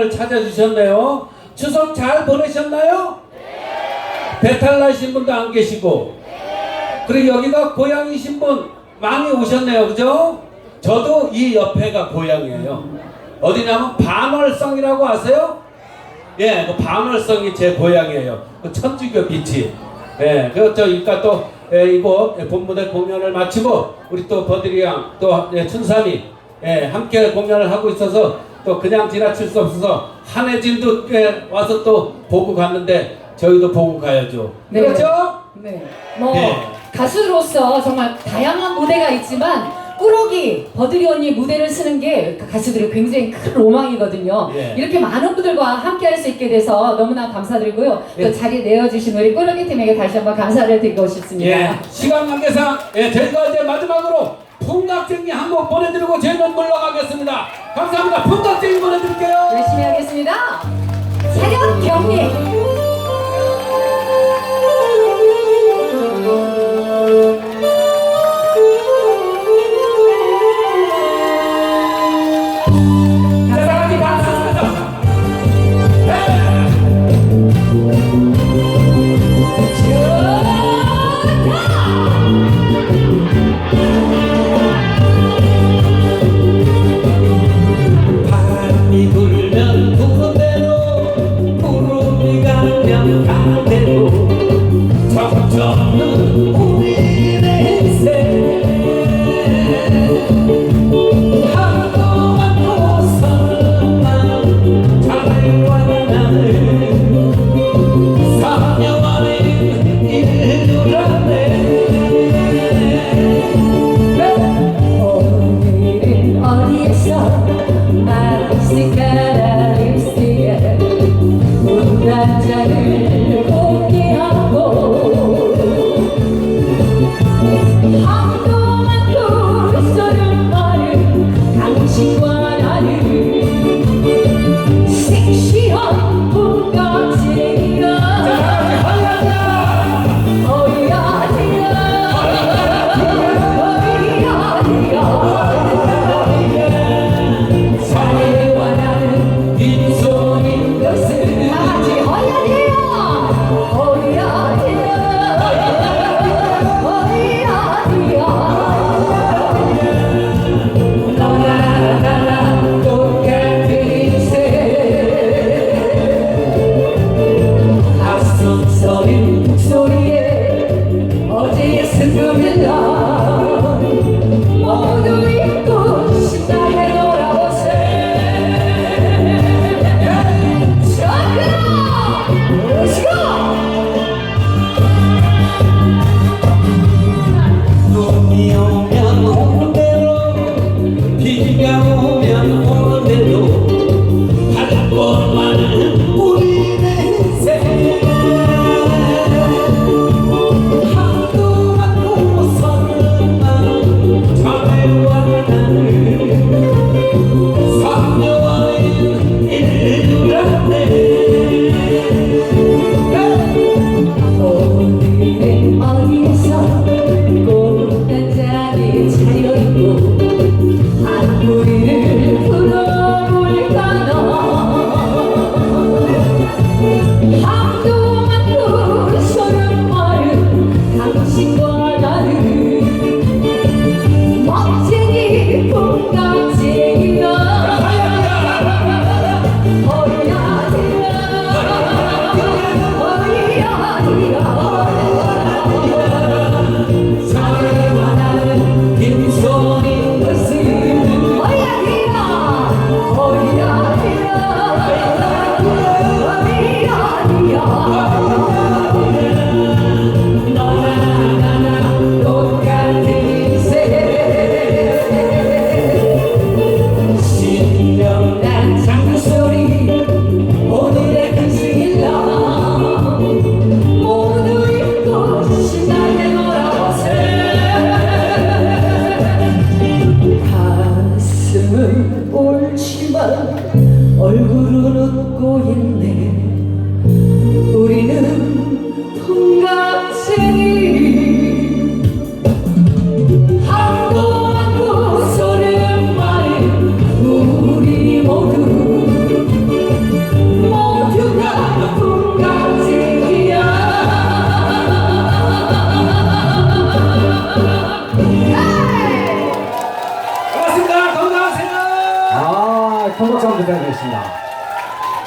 공연단을 찾아주셨네요. 추석 잘 보내셨나요? 배탈 나신 분도 안 계시고. 그리고 여기가 고향이신 분 많이 오셨네요. 그죠? 저도 이 옆에가 고향이에요. 어디냐면 반월성이라고 아세요? 예, 그 반월성이 제 고향이에요. 그 천주교 비치. 예, 그, 저, 그니까 또, 예, 이곳 예, 본무대 공연을 마치고, 우리 또 양, 또, 예, 춘삼이, 예, 함께 공연을 하고 있어서, 또 그냥 지나칠 수 없어서, 한혜진도 예, 와서 또 보고 갔는데, 저희도 보고 가야죠. 네. 그렇죠? 네. 뭐 네. 가수로서 정말 다양한 무대가 있지만 꾸러기 버드리 언니 무대를 쓰는 게 가수들이 굉장히 큰 로망이거든요. 예. 이렇게 많은 분들과 함께 할 수 있게 돼서 너무나 감사드리고요. 예. 또 자리 내어주신 우리 꾸러기 팀에게 다시 한번 감사를 드리고 싶습니다. 예, 시간 관계상, 예, 저희가 이제 마지막으로 풍각쟁이 한 곡 보내드리고 저희는 물러가겠습니다. 감사합니다. 풍각쟁이 보내드릴게요. 열심히 하겠습니다. 사연 경례.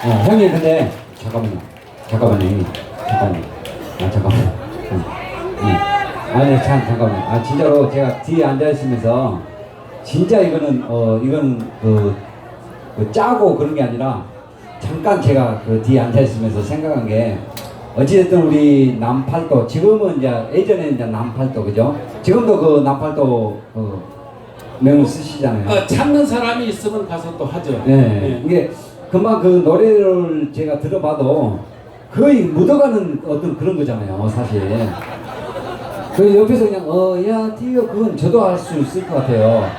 어, 형님, 근데, 잠깐만요. 잠깐만요, 형님. 잠깐만요. 아, 잠깐만요. 응. 응. 아니, 참, 잠깐만요. 아, 진짜로 제가 뒤에 앉아 있으면서, 진짜 이거는, 어, 이건 그, 그 짜고 그런 게 아니라, 잠깐 제가 그 뒤에 앉아 있으면서 생각한 게, 어찌됐든 우리 남팔도, 지금은 이제, 예전에는 이제 남팔도, 그죠? 지금도 그 남팔도, 그, 명을 쓰시잖아요. 어, 찾는 사람이 있으면 가서 또 하죠. 네. 이게 금방 그 노래를 제가 들어봐도 거의 묻어가는 어떤 그런 거잖아요, 사실. 그 옆에서 그냥 어야 뛰어 그건 저도 할 수 있을 것 같아요.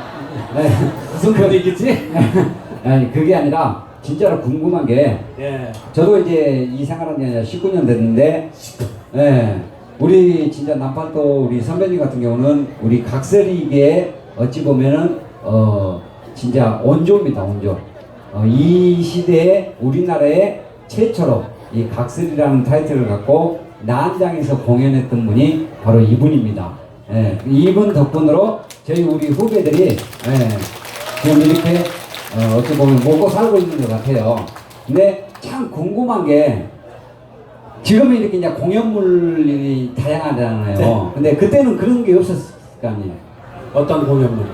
네. 무슨 분위기지? 아니 그게 아니라 진짜로 궁금한 게 예. 저도 이제 이 생활한 지 19년 됐는데, 예, 우리 진짜 남팔도 우리 선배님 같은 경우는 우리 각설이계 어찌 보면은 어 진짜 원조입니다 원조. 어, 이 시대에 우리나라에 최초로 이 각설이라는 타이틀을 갖고 난장에서 공연했던 분이 바로 이분입니다. 예, 이분 덕분으로 저희 우리 후배들이 예, 지금 이렇게 어, 어찌 보면 먹고 살고 있는 것 같아요. 근데 참 궁금한 게 지금은 이렇게 이제 공연물이 다양하잖아요. 네. 근데 그때는 그런 게 없었을 거 아니에요. 어떤 공연물?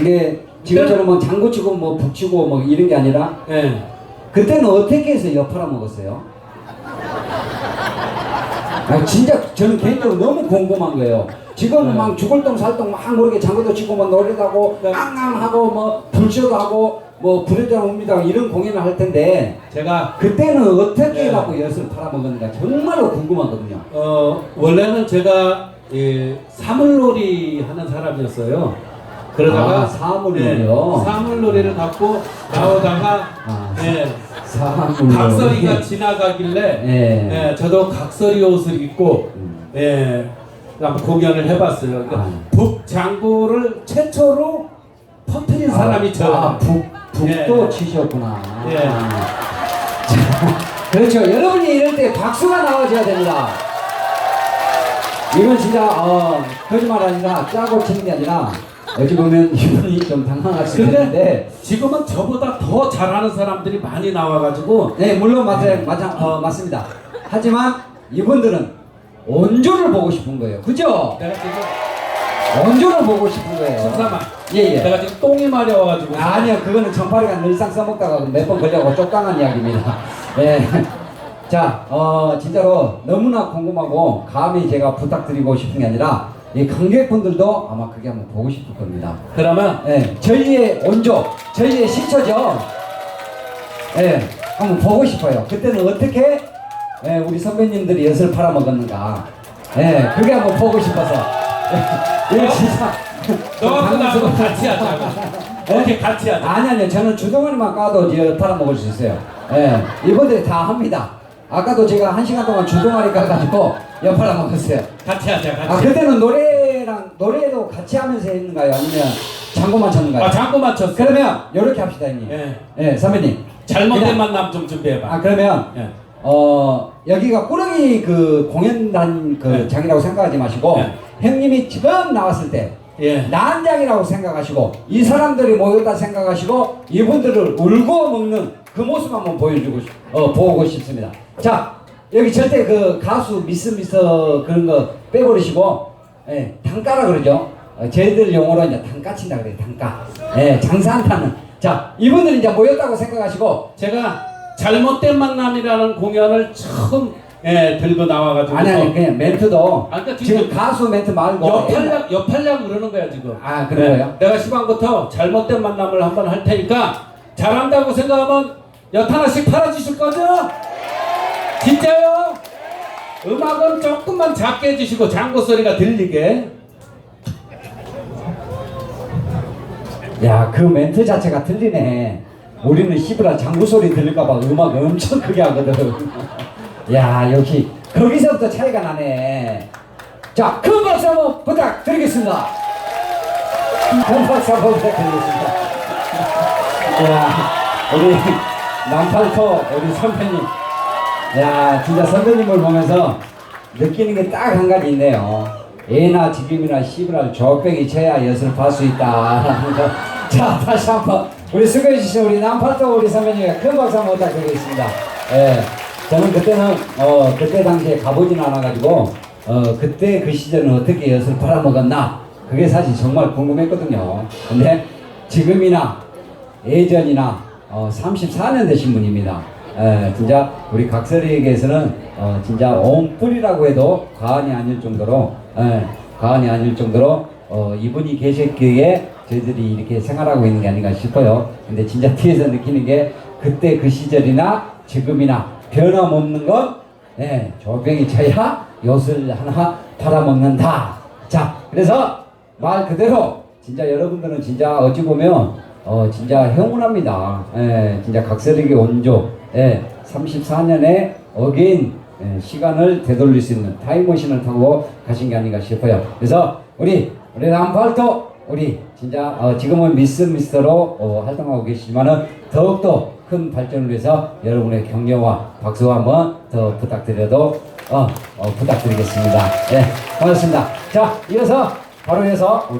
이게 지금처럼 뭐 장구 치고 뭐 북치고 뭐 이런 게 아니라 예. 그때는 어떻게 해서 엿팔아 먹었어요? 아 진짜 저는 개인적으로 너무 궁금한 거예요. 지금 네. 막 죽을 똥 살똥 막 모르게 장구도 치고 뭐 노래도 하고 네. 깡깡하고 뭐 불쇼도 하고 뭐 부르자 옵니다 이런 공연을 할 텐데 제가 그때는 어떻게 네. 갖고 엿을 팔아먹었는가 정말로 궁금하거든요. 어 원래는 제가 예, 사물놀이 하는 사람이었어요. 그러다가 아, 사물놀이요? 예, 사물놀이를 갖고 나오다가 아, 예, 사물놀이. 각설이가 지나가길래 예. 예, 저도 각설이 옷을 입고 음. 예, 한번 공연을 해봤어요. 그러니까 아. 북장구를 최초로 퍼뜨린 사람이 저예요. 아, 북, 북도 예. 치셨구나. 예. 자, 그렇죠. 여러분이 이럴 때 박수가 나와줘야 됩니다. 이건 진짜, 어, 거짓말 아니라 짜고 치는 게 아니라, 어찌 보면 이분이 좀 있는데, 지금은 저보다 더 잘하는 사람들이 많이 나와가지고 네, 물론 맞, 맞, 어, 맞습니다. 하지만 이분들은 원조를 보고 싶은 거예요. 그죠? 내가 지금 원조를 보고 싶은 거예요. 잠깐만 예, 예. 내가 지금 똥이 마려워가지고 아니요, 그거는 청파리가 늘상 써먹다가 몇 번 걸려고 쪽당한 이야기입니다. 예. 자, 어, 진짜로 너무나 궁금하고, 감히 제가 부탁드리고 싶은 게 아니라, 이 관객분들도 아마 그게 한번 보고 싶을 겁니다. 그러면 예, 저희의 원조, 저희의 시초죠. 예, 한번 보고 싶어요. 그때는 어떻게, 예, 우리 선배님들이 엿을 팔아먹었는가. 예, 그게 한번 보고 싶어서. 예, 진짜. 너하고 나하고. 같이 하자 이렇게 같이 하자 아니 아니요 저는 주둥아리만 까도 이제 팔아먹을 수 있어요 예 이분들이 다 합니다 아까도 제가 한 시간 동안 주둥아리 까가지고 엿 팔아먹었어요 같이 하자 아 같이 그때는 노래랑 노래도 같이 하면서 했는가요 아니면 장구만 쳤는가요 아 장구 맞췄어 그러면 이렇게 합시다 형님 예. 예 선배님 잘못된 만남 좀 준비해봐 아 그러면 예. 어 여기가 꾸러기 그 공연단 그 네. 장이라고 생각하지 마시고 네. 형님이 처음 나왔을 때 예. 난장이라고 생각하시고 이 사람들이 모였다 생각하시고 이분들을 울고 먹는 그 모습 한번 보여주고 싶- 어 보고 싶습니다. 자 여기 절대 그 가수 미스 미스 그런 거 빼버리시고 예, 단가라 그러죠. 어, 저희들 용어로 이제 단가 친다 그래요. 단가. 예, 장사 한타는. 자 이분들이 이제 모였다고 생각하시고 제가 잘못된 만남이라는 공연을 처음 예, 들고 나와가지고 아니 아니 그냥 멘트도 아, 그러니까 지금 지금 가수 멘트 말고 옆팔려 옆팔려 그러는 거야 지금 아, 그런 예, 거예요? 내가 시방부터 잘못된 만남을 한번 할 테니까 잘한다고 생각하면 엿 하나씩 팔아주실 거죠? 진짜요? 음악은 조금만 작게 해주시고 장구 소리가 들리게 야, 그 멘트 자체가 틀리네. 우리는 시브라 장구 소리 들릴까봐 음악 엄청 크게 하거든. 야, 역시 거기서부터 차이가 나네. 자, 큰 박수 한번 부탁드리겠습니다. 큰 박수 한번 부탁드리겠습니다. 야, 우리 남팔토 우리 선배님. 야, 진짜 선배님을 보면서 느끼는 게 딱 한 가지 있네요. 예나 지금이나 시브랄 조백이 쳐야 엿을 볼수 있다. 자, 다시 한 번 우리 수고해 주신 우리 남팔도 우리 선배님께 큰 박수 한번 부탁드리겠습니다. 예. 저는 그때는 어 그때 당시에 가보진 않아가지고 어 그때 그 시절은 어떻게 엿을 팔아먹었나 그게 사실 정말 궁금했거든요. 근데 지금이나 예전이나 어, 34년 되신 분입니다. 에, 진짜 우리 각설이에게서는 어, 진짜 온뿔이라고 해도 과언이 아닐 정도로 에, 과언이 아닐 정도로 어, 이분이 계셨기에 저희들이 이렇게 생활하고 있는 게 아닌가 싶어요. 근데 진짜 뒤에서 느끼는 게 그때 그 시절이나 지금이나 변함없는 건 네, 조병이 쳐야 엿을 하나 팔아먹는다. 자, 그래서 말 그대로 진짜 여러분들은 진짜 어찌 보면 어 진짜 행운합니다. 예, 진짜 각설에게 원조 예, 34년의 어긴 예, 시간을 되돌릴 수 있는 타임머신을 타고 가신 게 아닌가 싶어요. 그래서 우리 우리 남팔도 우리 진짜 어, 지금은 미스 미스터로 어, 활동하고 계시지만은 더욱더 큰 발전을 위해서 여러분의 격려와 박수 한번 더 부탁드려도 어, 어 부탁드리겠습니다. 예, 고맙습니다. 자, 이어서 바로 이어서 우리